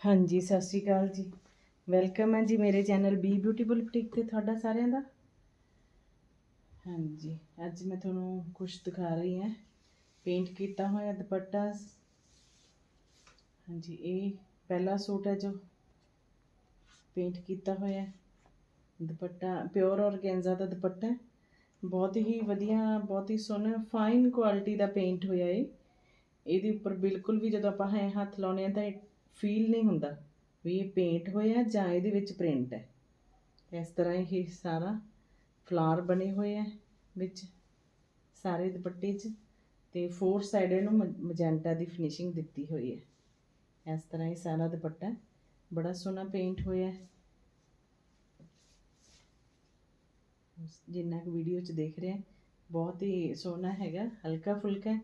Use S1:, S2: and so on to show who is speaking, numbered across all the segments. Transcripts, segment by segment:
S1: ਹਾਂਜੀ, ਸਤਿ ਸ਼੍ਰੀ ਅਕਾਲ ਜੀ। ਵੈਲਕਮ ਹੈ ਜੀ ਮੇਰੇ ਚੈਨਲ ਬੀ ਬਿਊਟੀਫੁਲ ਬੁਟੀਕ ਤੇ ਤੁਹਾਡਾ ਸਾਰਿਆਂ ਦਾ। ਹਾਂਜੀ, ਅੱਜ ਮੈਂ ਤੁਹਾਨੂੰ ਕੁਝ ਦਿਖਾ ਰਹੀ ਹਾਂ। ਪੇਂਟ ਕੀਤਾ ਹੋਇਆ ਦੁਪੱਟਾ। ਹਾਂਜੀ, ਇਹ ਪਹਿਲਾ ਸੂਟ ਹੈ ਜੋ ਪੇਂਟ ਕੀਤਾ ਹੋਇਆ ਦੁਪੱਟਾ, ਪਿਓਰ ਔਰਗੈਂਜ਼ਾ ਦਾ ਦੁਪੱਟਾ। ਬਹੁਤ ਹੀ ਵਧੀਆ, ਬਹੁਤ ਹੀ ਸੋਹਣਾ ਫਾਈਨ ਕੁਆਲਿਟੀ ਦਾ ਪੇਂਟ ਹੋਇਆ ਹੈ ਇਹਦੇ ਉੱਪਰ ਬਿਲਕੁਲ ਵੀ ਜਦੋਂ ਆਪਾਂ ਐਂ ਹੱਥ ਲਾਉਨੇ ਆ ਤਾਂ ਫੀਲ ਨਹੀਂ ਹੁੰਦਾ ਵੀ ਇਹ ਪੇਂਟ ਹੋਇਆ ਜਾਂ ਇਹਦੇ ਵਿੱਚ ਪ੍ਰਿੰਟ ਹੈ। ਇਸ ਤਰ੍ਹਾਂ ਇਹ ਸਾਰਾ ਫਲਾਰ ਬਣੇ ਹੋਏ ਹੈ ਵਿੱਚ, ਸਾਰੇ ਦੁਪੱਟੇ 'ਚ ਤੇ ਫੋਰ ਸਾਈਡ ਇਹਨੂੰ ਮਜੈਂਟਾ ਦੀ ਫਿਨਿਸ਼ਿੰਗ ਦਿੱਤੀ ਹੋਈ ਹੈ। ਇਸ ਤਰ੍ਹਾਂ ਇਹ ਸਾਰਾ ਦੁਪੱਟਾ ਬੜਾ ਸੋਹਣਾ ਪੇਂਟ ਹੋਇਆ ਹੈ। ਜਿੰਨਾ ਕੁ ਵੀਡੀਓ 'ਚ ਦੇਖ ਰਹੇ ਹੈ, ਬਹੁਤ ਹੀ ਸੋਹਣਾ ਹੈਗਾ ਹਲਕਾ ਫੁਲਕਾ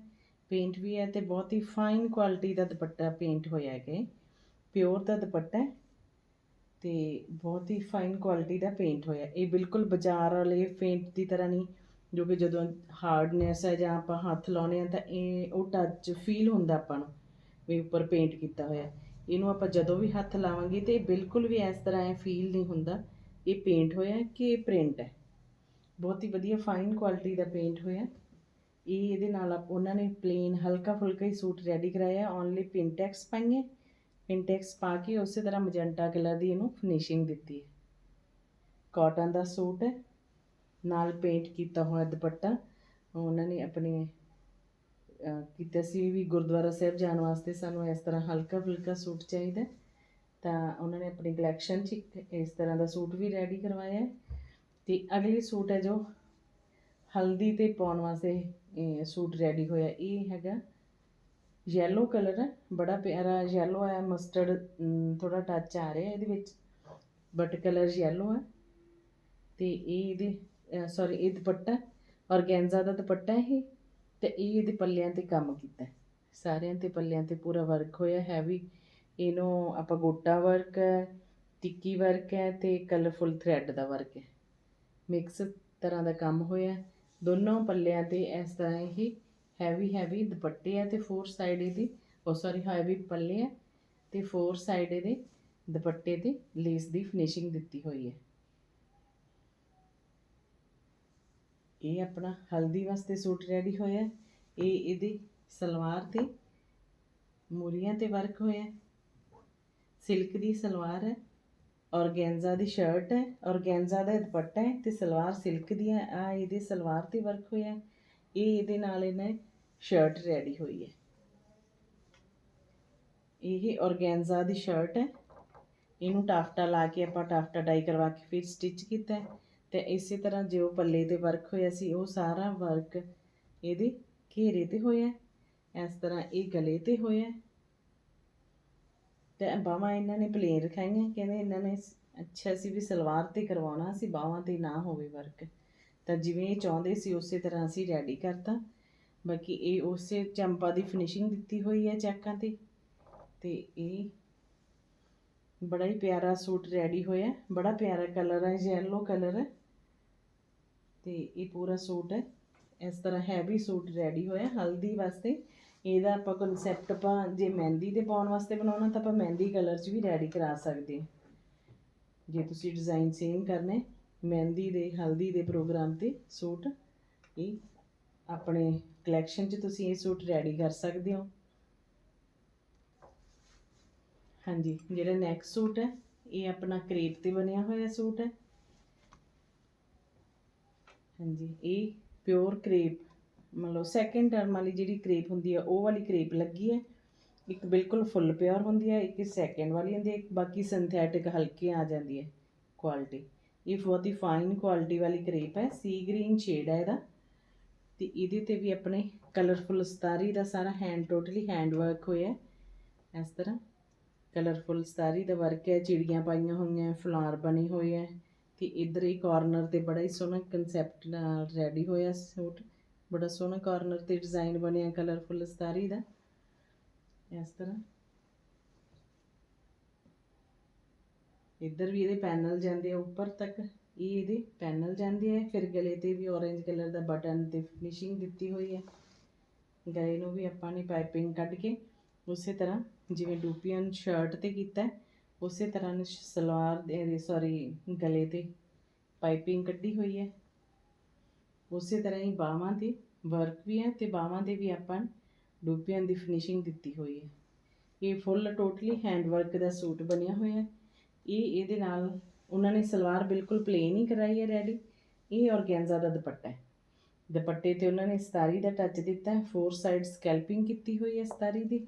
S1: ਪੇਂਟ ਵੀ ਹੈ ਤੇ ਬਹੁਤ ਹੀ ਫਾਈਨ ਕੁਆਲਿਟੀ ਦਾ ਦੁਪੱਟਾ ਪੇਂਟ ਹੋਇਆ ਹੈ ਪਿਓਰ ਦਾ ਦੁਪੱਟਾ ਹੈ ਤੇ ਬਹੁਤ ਹੀ ਫਾਈਨ ਕੁਆਲਿਟੀ ਦਾ ਪੇਂਟ ਹੋਇਆ। ਇਹ ਬਿਲਕੁਲ ਬਾਜ਼ਾਰ ਵਾਲੇ ਪੇਂਟ ਦੀ ਤਰ੍ਹਾਂ ਨਹੀਂ, ਜੋ ਕਿ ਜਦੋਂ ਹਾਰਡਨੈਸ ਹੈ ਜਾਂ ਆਪਾਂ ਹੱਥ ਲਾਉਨੇ ਆ ਤਾਂ ਇਹ, ਉਹ ਟੱਚ ਫੀਲ ਹੁੰਦਾ ਆਪਾਂ ਨੂੰ ਵੀ ਉੱਪਰ ਪੇਂਟ ਕੀਤਾ ਹੋਇਆ। ਇਹਨੂੰ ਆਪਾਂ ਜਦੋਂ ਵੀ ਹੱਥ ਲਾਵਾਂਗੇ ਤੇ ਇਹ ਬਿਲਕੁਲ ਵੀ ਇਸ ਤਰ੍ਹਾਂ ਇਹ ਫੀਲ ਨਹੀਂ ਹੁੰਦਾ। ਇਹ ਪੇਂਟ ਹੋਇਆ ਕਿ ਇਹ ਪ੍ਰਿੰਟ ਹੈ। ਬਹੁਤ ਹੀ ਵਧੀਆ ਫਾਈਨ ਕੁਆਲਿਟੀ ਦਾ ਪੇਂਟ ਹੋਇਆ। ਇਹ ਇਹਦੇ ਨਾਲ ਆਪ- ਉਹਨਾਂ ਨੇ ਪਲੇਨ ਹਲਕਾ ਫੁਲਕਾ ਹੀ ਸੂਟ ਰੈਡੀ ਕਰਾਇਆ ਓਨਲੀ ਪਿੰਟੈਕਸ ਪਾਈਏ ਪਿੰਟੈਕਸ ਪਾ ਕੇ ਉਸੇ ਤਰ੍ਹਾਂ ਮਜੈਂਟਾ ਕਲਰ ਦੀ ਇਹਨੂੰ ਫਿਨਿਸ਼ਿੰਗ ਦਿੱਤੀ ਹੈ। ਕਾਟਨ ਦਾ ਸੂਟ ਹੈ, ਨਾਲ ਪੇਂਟ ਕੀਤਾ ਹੋਇਆ ਦੁਪੱਟਾ। ਉਹਨਾਂ ਨੇ ਆਪਣੇ ਕੀਤਾ ਸੀ ਵੀ ਗੁਰਦੁਆਰਾ ਸਾਹਿਬ ਜਾਣ ਵਾਸਤੇ ਸਾਨੂੰ ਇਸ ਤਰ੍ਹਾਂ ਹਲਕਾ ਫੁਲਕਾ ਸੂਟ ਚਾਹੀਦਾ ਤਾਂ ਉਹਨਾਂ ਨੇ ਆਪਣੀ ਕਲੈਕਸ਼ਨ 'ਚ ਇਸ ਤਰ੍ਹਾਂ ਦਾ ਸੂਟ ਵੀ ਰੈਡੀ ਕਰਵਾਇਆ ਹੈ। ਤੇ ਅਗਲੀ ਸੂਟ ਹੈ ਜੋ ਹਲਦੀ ਤੇ ਪਾਉਣ ਵਾਸਤੇ ਸੂਟ ਰੈਡੀ ਹੋਇਆ। ਇਹ ਹੈਗਾ ਯੈਲੋ ਕਲਰ ਹੈ। ਬੜਾ ਪਿਆਰਾ ਯੈਲੋ ਹੈ ਮਸਟਰਡ ਥੋੜਾ ਟੱਚ ਆ ਰਿਹਾ ਇਹਦੇ ਵਿੱਚ। ਬਟ ਕਲਰ ਯੈਲੋ ਹੈ। ਤੇ ਇਹ ਇਹਦੇ ਸੌਰੀ ਇਹ ਦੁਪੱਟਾ ਔਰਗੈਂਜ਼ਾ ਦਾ ਦੁਪੱਟਾ ਇਹ। ਤੇ ਇਹ ਇਹਦੇ ਪੱਲਿਆਂ ਤੇ ਕੰਮ ਕੀਤਾ ਸਾਰਿਆਂ ਤੇ ਪੱਲਿਆਂ ਤੇ ਪੂਰਾ ਵਰਕ ਹੋਇਆ। ਹੈਵੀ ਇਹਨੂੰ ਆਪਾਂ ਗੋਟਾ ਵਰਕ ਹੈ ਟਿੱਕੀ ਵਰਕ ਹੈ ਤੇ ਕਲਰਫੁਲ ਥ੍ਰੈਡ ਦਾ ਵਰਕ ਹੈ। ਮਿਕਸ ਤਰ੍ਹਾਂ ਦਾ ਕੰਮ ਹੋਇਆ। ਦੋਨੋਂ ਪੱਲਿਆਂ ਤੇ ਇਸ ਤਰ੍ਹਾਂ ਇਹ ਹੈਵੀ ਹੈਵੀ ਦੁਪੱਟੇ ਆ ਤੇ ਫੋਰ ਸਾਈਡ ਇਹਦੀ ਉਹ ਸੌਰੀ ਹੈਵੀ ਪੱਲੇ ਆ ਤੇ ਫੋਰ ਸਾਈਡ ਇਹਦੇ ਦੁਪੱਟੇ ਤੇ ਲੇਸ ਦੀ ਫਿਨਿਸ਼ਿੰਗ ਦਿੱਤੀ ਹੋਈ ਹੈ। ਇਹ ਆਪਣਾ ਹਲਦੀ ਵਾਸਤੇ ਸੂਟ ਰੈਡੀ ਹੋਇਆ ਇਹ ਇਹਦੀ ਸਲਵਾਰ ਤੇ ਮੂਰੀਆਂ ਤੇ ਵਰਕ ਹੋਇਆ ਸਿਲਕ ਦੀ ਸਲਵਾਰ ਹੈ। ਔਰਗੈਂਜ਼ਾ ਦੀ ਸ਼ਰਟ ਹੈ, ਔਰਗੈਂਜ਼ਾ ਦਾ ਦੁਪੱਟਾ ਹੈ ਤੇ ਸਲਵਾਰ ਸਿਲਕ ਦੀ ਹੈ, ਆ ਇਹਦੇ ਸਲਵਾਰ ਤੇ ਵਰਕ ਹੋਇਆ ਇਹ ਇਹਦੇ ਨਾਲ ਇਹਨੇ ਸ਼ਰਟ ਰੈਡੀ ਹੋਈ ਹੈ। ਇਹ ਔਰਗੈਂਜ਼ਾ ਦੀ ਸ਼ਰਟ ਹੈ, ਇਹਨੂੰ ਟਾਫਟਾ ਲਾ ਕੇ ਆਪਾਂ ਟਾਫਟਾ ਡਾਈ ਕਰਵਾ ਕੇ ਫਿਰ ਸਟਿਚ ਕੀਤਾ ਹੈ ਤੇ ਇਸੇ ਤਰ੍ਹਾਂ ਜੋ ਪੱਲੇ ਤੇ ਵਰਕ ਹੋਇਆ ਸੀ, ਉਹ ਸਾਰਾ ਵਰਕ ਇਹਦੇ ਘੇਰੇ ਤੇ ਹੋਇਆ ਇਸ ਤਰ੍ਹਾਂ ਇਹ ਗਲੇ ਤੇ ਹੋਇਆ ਤੇ ਬਾਹਾਂ ਇਹਨਾਂ ਨੇ ਪਲੇਨ ਰਖਾਈਆਂ, ਕਹਿੰਦੇ ਇਹਨਾਂ ਨੇ ਅੱਛਾ ਸੀ ਵੀ ਸਲਵਾਰ ਤੇ ਕਰਵਾਉਣਾ ਸੀ ਬਾਹਾਂ ਤੇ ਨਾ ਹੋਵੇ ਵਰਕ। ਤਾਂ ਜਿਵੇਂ ਇਹ ਚਾਹੁੰਦੇ ਸੀ, ਉਸੇ ਤਰ੍ਹਾਂ ਅਸੀਂ ਰੈਡੀ ਕਰਤਾ। ਬਾਕੀ ਇਹ ਉਸੇ ਚੰਪਾ ਦੀ ਫਿਨਿਸ਼ਿੰਗ ਦਿੱਤੀ ਹੋਈ ਹੈ ਚੈਕਾਂ ਤੇ। ਤੇ ਇਹ ਬੜਾ ਹੀ ਪਿਆਰਾ ਸੂਟ ਰੈਡੀ ਹੋਇਆ। ਬੜਾ ਪਿਆਰਾ ਕਲਰ ਹੈ ਯੈਲੋ ਕਲਰ ਹੈ। ਤੇ ਇਹ ਪੂਰਾ ਸੂਟ ਹੈ। ਇਸ ਤਰ੍ਹਾਂ ਹੈਵੀ ਸੂਟ ਰੈਡੀ ਹੋਇਆ ਹਲਦੀ ਵਾਸਤੇ। ਇਹਦਾ ਆਪਾਂ ਕਨਸੈਪਟ ਆਪਾਂ ਜੇ ਮਹਿੰਦੀ ਤੇ ਪਾਉਣ ਵਾਸਤੇ ਬਣਾਉਣਾ ਤਾਂ ਆਪਾਂ ਮਹਿੰਦੀ ਕਲਰ 'ਚ ਵੀ ਰੈਡੀ ਕਰਾ ਸਕਦੇ ਜੇ ਤੁਸੀਂ ਡਿਜ਼ਾਈਨ ਸੇਮ ਕਰਨੇ, ਮਹਿੰਦੀ ਦੇ, ਹਲਦੀ ਦੇ ਪ੍ਰੋਗਰਾਮ ਤੇ ਸੂਟ, ਇਹ ਆਪਣੇ ਕਲੈਕਸ਼ਨ 'ਚ ਤੁਸੀਂ ਇਹ ਸੂਟ ਰੈਡੀ ਕਰ ਸਕਦੇ ਹੋ। ਹਾਂਜੀ, ਜਿਹੜਾ ਨੈਕਸਟ ਸੂਟ ਹੈ, ਇਹ ਆਪਣਾ ਕਰੇਪ ਤੇ ਬਣਿਆ ਹੋਇਆ ਸੂਟ ਹੈ। ਹਾਂਜੀ, ਇਹ ਪਿਓਰ ਕਰੇਪ ਮਤਲਬ ਸੈਕਿੰਡ ਟਰਮ ਵਾਲੀ ਜਿਹੜੀ ਕਰੇਪ ਹੁੰਦੀ ਹੈ, ਉਹ ਵਾਲੀ ਕਰੇਪ ਲੱਗੀ ਹੈ। ਇੱਕ ਬਿਲਕੁਲ ਫੁੱਲ ਪਿਓਰ ਹੁੰਦੀ ਹੈ, ਇੱਕ ਸੈਕਿੰਡ ਵਾਲੀ ਹੁੰਦੀ ਹੈ, ਇੱਕ ਬਾਕੀ ਸਿੰਥੈਟਿਕ ਹਲਕੀ ਆ ਜਾਂਦੀ ਹੈ ਕੁਆਲਿਟੀ ਇਹ ਬਹੁਤ ਹੀ ਫਾਈਨ ਕੁਆਲਿਟੀ ਵਾਲੀ ਕਰੇਪ ਹੈ ਸੀ ਗ੍ਰੀਨ ਸ਼ੇਡ ਹੈ ਇਹਦਾ। ਤੇ ਇਹਦੇ ਤੇ ਵੀ ਆਪਣੇ ਕਲਰਫੁਲ ਸਤਾਰੀ ਦਾ ਸਾਰਾ ਹੈਂਡ ਟੋਟਲੀ ਹੈਂਡ ਵਰਕ ਹੋਇਆ ਇਸ ਤਰ੍ਹਾਂ। ਕਲਰਫੁਲ ਸਤਾਰੀ ਦਾ ਵਰਕ ਹੈ, ਚਿੜੀਆਂ ਪਾਈਆਂ ਹੋਈਆਂ ਫਲਾਰ ਬਣੇ ਹੋਏ ਹੈ। ਤੇ ਇਧਰ ਹੀ ਕਾਰਨਰ ਤੇ ਬੜਾ ਹੀ ਸੋਹਣਾ ਕਨਸੈਪਟ ਨਾਲ ਰੈਡੀ ਹੋਇਆ ਸੂਟ ਬੜਾ ਸੋਹਣਾ ਕਾਰਨਰ ਤੇ ਡਿਜ਼ਾਈਨ ਬਣਿਆ ਕਲਰਫੁਲ ਸਤਾਰੀ ਦਾ। ਇਸ ਤਰ੍ਹਾਂ। ਇੱਧਰ ਵੀ ਇਹਦੇ ਪੈਨਲ ਜਾਂਦੇ ਆ, ਉੱਪਰ ਤੱਕ। ਇਹ ਇਹਦੇ ਪੈਨਲ ਜਾਂਦੇ ਆ, ਫਿਰ ਗਲੇ ਤੇ ਵੀ orange ਕਲਰ ਦਾ ਬਟਨ ਤੇ ਫਿਨਿਸ਼ਿੰਗ ਦਿੱਤੀ ਹੋਈ ਹੈ ਗਲੇ ਨੂੰ ਵੀ ਆਪਾਂ ਨੇ ਪਾਈਪਿੰਗ ਕੱਢ ਕੇ ਉਸੇ ਤਰ੍ਹਾਂ, ਜਿਵੇਂ ਡੂਪੀਅਨ ਸ਼ਰਟ ਤੇ ਕੀਤਾ ਉਸੇ ਤਰ੍ਹਾਂ ਨੇ ਸਲਵਾਰ ਦੇ ਸੌਰੀ ਗਲੇ ਤੇ ਪਾਈਪਿੰਗ ਕੱਢੀ ਹੋਈ ਹੈ। ਉਸੇ ਤਰ੍ਹਾਂ ਹੀ ਬਾਹਾਂ ਤੇ ਵਰਕ ਵੀ ਹੈ ਤੇ ਬਾਹਾਂ ਦੇ ਵੀ ਆਪਾਂ ਡੂਪੀਅਨ ਦੀ ਫਿਨਿਸ਼ਿੰਗ ਦਿੱਤੀ ਹੋਈ ਹੈ। ਇਹ ਫੁੱਲ ਟੋਟਲੀ ਹੈਂਡ ਵਰਕ ਦਾ ਸੂਟ ਬਣਿਆ ਹੋਇਆ ਹੈ। ਇਹ ਇਹਦੇ ਨਾਲ ਉਹਨਾਂ ਨੇ ਸਲਵਾਰ ਬਿਲਕੁਲ ਪਲੇਨ ਹੀ ਕਰਾਈ ਹੈ ਰੈਡੀ। ਇਹ ਔਰਗੈਂਜ਼ਾ ਦਾ ਦੁਪੱਟਾ ਹੈ। ਦੁਪੱਟੇ ਤੇ ਉਹਨਾਂ ਨੇ ਸਤਾਰੀ ਦਾ ਟੱਚ ਦਿੱਤਾ ਹੈ। ਫੋਰ ਸਾਈਡ ਸਕੈਲਪਿੰਗ ਕੀਤੀ ਹੋਈ ਹੈ ਸਤਾਰੀ ਦੀ।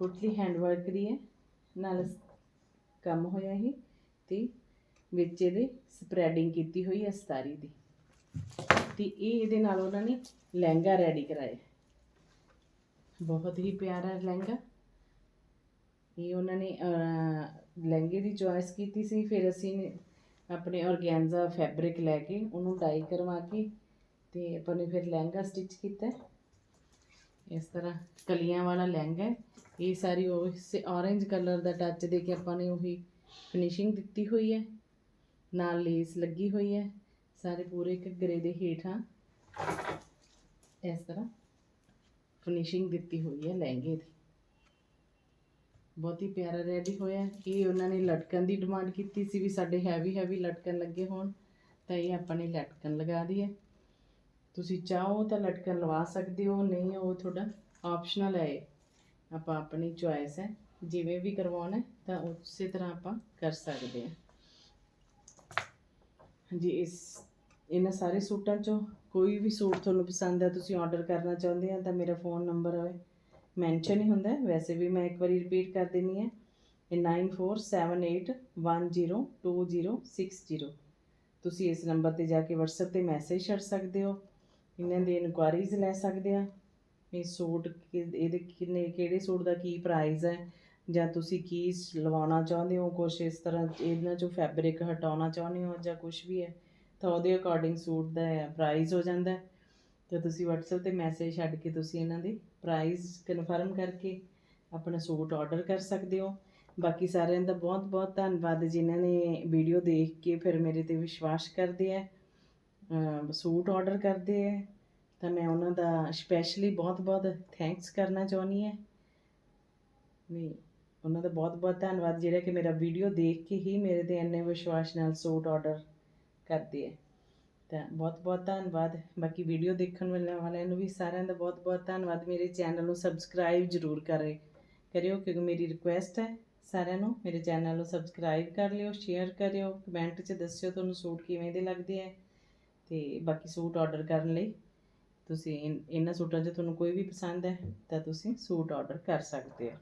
S1: ਟੋਟਲੀ ਹੈਂਡ ਵਰਕ ਦੀ ਹੈ। ਨਾਲ ਕੰਮ ਹੋਇਆ ਇਹ ਤੇ ਵਿੱਚ ਇਹਦੇ ਸਪਰੈਡਿੰਗ ਕੀਤੀ ਹੋਈ ਹੈ ਸਤਾਰੀ ਦੀ। ਤੇ ਇਹ ਇਹਦੇ ਨਾਲ ਉਹਨਾਂ ਨੇ ਲਹਿੰਗਾ ਰੈਡੀ ਕਰਾਇਆ। ਬਹੁਤ ਹੀ ਪਿਆਰਾ ਲਹਿੰਗਾ। ਇਹ ਉਹਨਾਂ ਨੇ ਲਹਿੰਗੇ ਦੀ ਚੋਇਸ ਕੀਤੀ ਸੀ। ਫਿਰ ਅਸੀਂ ਆਪਣੇ ਔਰਗੈਂਜ਼ਾ ਫੈਬਰਿਕ ਲੈ ਕੇ ਉਹਨੂੰ ਡਾਈ ਕਰਵਾ ਕੇ ਤੇ ਆਪਾਂ ਨੇ ਫਿਰ ਲਹਿੰਗਾ ਸਟਿਚ ਕੀਤਾ। ਇਸ ਤਰ੍ਹਾਂ ਕਲੀਆਂ ਵਾਲਾ ਲਹਿੰਗਾ ਇਹ ਸਾਰੀ ਉਹ ਔਰੇਂਜ ਕਲਰ ਦਾ ਟੱਚ ਦੇ ਕੇ ਆਪਾਂ ਨੇ ਉਹੀ ਫਿਨਿਸ਼ਿੰਗ ਦਿੱਤੀ ਹੋਈ ਹੈ। ਨਾਲ ਲੇਸ ਲੱਗੀ ਹੋਈ ਹੈ। ਸਾਰੇ ਪੂਰੇ ਘੱਗਰੇ ਦੇ ਹੇਠਾਂ ਇਸ ਤਰ੍ਹਾਂ ਫਿਨਿਸ਼ਿੰਗ ਦਿੱਤੀ ਹੋਈ ਹੈ ਲਹਿੰਗੇ ਦੀ ਬਹੁਤ ਹੀ ਪਿਆਰਾ ਰੈਡੀ ਹੋਇਆ ਹੈ। ਇਹ ਉਹਨਾਂ ਨੇ ਲਟਕਣ ਦੀ ਡਿਮਾਂਡ ਕੀਤੀ ਸੀ ਵੀ ਸਾਡੇ ਹੈਵੀ ਹੈਵੀ ਲਟਕਣ ਲੱਗੇ ਹੋਣ, ਤਾਂ ਇਹ ਆਪਾਂ ਨੇ ਲਟਕਣ ਲਗਾ ਦੀ ਹੈ ਤੁਸੀਂ ਚਾਹੋ ਤਾਂ ਲਟਕਣ ਲਵਾ ਸਕਦੇ ਹੋ, ਨਹੀਂ ਉਹ ਤੁਹਾਡਾ ਆਪਸ਼ਨਲ ਹੈ ਇਹ। ਆਪਾਂ ਆਪਣੀ ਚੁਆਇਸ ਹੈ ਜਿਵੇਂ ਵੀ ਕਰਵਾਉਣਾ ਤਾਂ ਉਸੇ ਤਰ੍ਹਾਂ ਆਪਾਂ ਕਰ ਸਕਦੇ ਹਾਂ ਹਾਂਜੀ, ਇਸ, ਇਹਨਾਂ ਸਾਰੇ ਸੂਟਾਂ ਚੋਂ ਕੋਈ ਵੀ ਸੂਟ ਤੁਹਾਨੂੰ ਪਸੰਦ ਹੈ ਤੁਸੀਂ ਆਰਡਰ ਕਰਨਾ ਚਾਹੁੰਦੇ ਆ ਤਾਂ ਮੇਰਾ ਫੋਨ ਨੰਬਰ ਹੈ ਮੈਂਸ਼ਨ ਹੀ ਹੁੰਦਾ ਵੈਸੇ ਵੀ ਮੈਂ ਇੱਕ ਵਾਰੀ ਰਿਪੀਟ ਕਰ ਦਿੰਨੀ ਹੈ। ਇਹ 9478102060 ਤੁਸੀਂ ਇਸ ਨੰਬਰ ਤੇ ਜਾ ਕੇ WhatsApp ਤੇ ਮੈਸੇਜ ਛੱਡ ਸਕਦੇ ਹੋ। ਇਹਨਾਂ ਦੀ ਇਨਕੁਆਰੀਜ਼ ਲੈ ਸਕਦੇ ਆ। ਇਹ ਸੂਟ ਕਿ- ਇਹਦੇ ਕਿੰਨੇ, ਕਿਹੜੇ ਸੂਟ ਦਾ ਕੀ ਪ੍ਰਾਈਸ ਹੈ? ਜਾਂ ਤੁਸੀਂ ਕੀ ਲਵਾਉਣਾ ਚਾਹੁੰਦੇ ਹੋ ਕੁਛ ਇਸ ਤਰ੍ਹਾਂ ਇਹਨਾਂ ਚੋਂ ਫੈਬਰਿਕ ਹਟਾਉਣਾ ਚਾਹੁੰਦੇ ਹੋ ਜਾਂ ਕੁਝ ਵੀ ਹੈ? ਤਾਂ ਉਹਦੇ ਅਕੋਰਡਿੰਗ ਸੂਟ ਦਾ ਪ੍ਰਾਈਸ ਹੋ ਜਾਂਦਾ ਹੈ। ਤੇ ਤੁਸੀਂ WhatsApp ਤੇ ਮੈਸੇਜ ਛੱਡ ਕੇ ਤੁਸੀਂ ਇਹਨਾਂ ਦੀ ਪ੍ਰਾਈਸ ਕਨਫਰਮ ਕਰਕੇ ਆਪਣਾ ਸੂਟ ਆਰਡਰ ਕਰ ਸਕਦੇ ਹੋ। ਬਾਕੀ ਸਾਰਿਆਂ ਦਾ ਬਹੁਤ ਬਹੁਤ ਧੰਨਵਾਦ ਜਿਨ੍ਹਾਂ ਨੇ ਵੀਡੀਓ ਦੇਖ ਕੇ ਫਿਰ ਮੇਰੇ ਤੇ ਵਿਸ਼ਵਾਸ ਕਰਦੇ ਆ ਸੂਟ ਆਰਡਰ ਕਰਦੇ ਆ ਤਾਂ ਮੈਂ ਉਹਨਾਂ ਦਾ ਸਪੈਸ਼ਲੀ ਬਹੁਤ ਬਹੁਤ ਥੈਂਕਸ ਕਰਨਾ ਚਾਹੁੰਦੀ ਹਾਂ। ਵੀ ਉਹਨਾਂ ਦਾ ਬਹੁਤ ਬਹੁਤ ਧੰਨਵਾਦ, ਜਿਹੜਾ ਕਿ ਮੇਰਾ ਵੀਡੀਓ ਦੇਖ ਕੇ ਹੀ ਮੇਰੇ ਤੇ ਇੰਨੇ ਵਿਸ਼ਵਾਸ ਨਾਲ ਸੂਟ ਆਰਡਰ ਕਰਦੇ ਹੈ ਤਾਂ ਬਹੁਤ ਬਹੁਤ ਧੰਨਵਾਦ। ਬਾਕੀ ਵੀਡੀਓ ਦੇਖਣ ਵਾਲਿਆਂ ਵਾਲਿਆਂ ਨੂੰ ਵੀ ਸਾਰਿਆਂ ਦਾ ਬਹੁਤ ਬਹੁਤ ਧੰਨਵਾਦ। ਮੇਰੇ ਚੈਨਲ ਨੂੰ ਸਬਸਕ੍ਰਾਈਬ ਜ਼ਰੂਰ ਕਰੇ, ਕਰਿਓ, ਕਿਉਂਕਿ ਮੇਰੀ ਰਿਕੁਐਸਟ ਹੈ ਸਾਰਿਆਂ ਨੂੰ। ਮੇਰੇ ਚੈਨਲ ਨੂੰ ਸਬਸਕ੍ਰਾਈਬ ਕਰ ਲਿਓ ਸ਼ੇਅਰ ਕਰਿਓ ਕਮੈਂਟ 'ਚ ਦੱਸਿਓ ਤੁਹਾਨੂੰ ਸੂਟ ਕਿਵੇਂ ਦੇ ਲੱਗਦੇ ਆ। ਤੇ ਬਾਕੀ ਸੂਟ ਆਰਡਰ ਕਰਨ ਲਈ ਤੁਸੀਂ ਇਨ- ਇਹਨਾਂ ਸੂਟਾਂ 'ਚ ਤੁਹਾਨੂੰ ਕੋਈ ਵੀ ਪਸੰਦ ਹੈ, ਤਾਂ ਤੁਸੀਂ ਸੂਟ ਆਰਡਰ ਕਰ ਸਕਦੇ ਹੋ।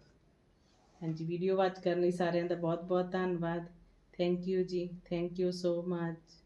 S1: ਹਾਂਜੀ ਵੀਡੀਓ ਵਾਚ ਕਰਨ ਲਈ ਸਾਰਿਆਂ ਦਾ ਬਹੁਤ ਬਹੁਤ ਧੰਨਵਾਦ। Thank you ji thank you so much